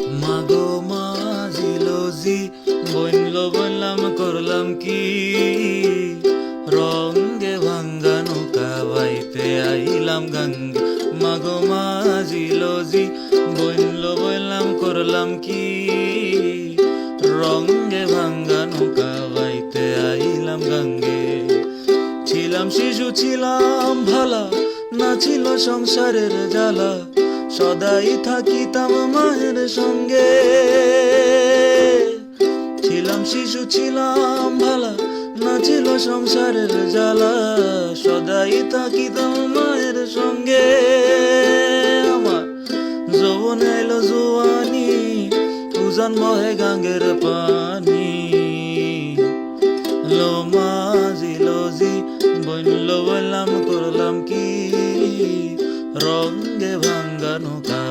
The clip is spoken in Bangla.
মাগো মাঝিল জি বইনল বললাম করলাম কি? রঙ্গে ভাঙ্গা নৌকা বাইতে আইলাম গঙ্গে। মাগো মাঝিল জি বইনল বললাম করলাম কি? রঙ্গে ভাঙ্গা নৌকা বাইতে আইলাম গঙ্গে। ছিলাম শিশু, ছিলাম ভালা, না ছিল সংসারের জ্বালা। সদাই থাকিতাম মায়ের সঙ্গে। ছিলাম শিশু, ছিলাম ভালা, না ছিল সংসারের জ্বালা। সদাই থাকিতাম মায়ের সঙ্গে। আমার যৌবন এলো জোয়ানি, উজান বহে গাঙ্গের পানি। লো লোজি বইনলো বললাম করলাম কি? রঙ্গে ভাঙ nunca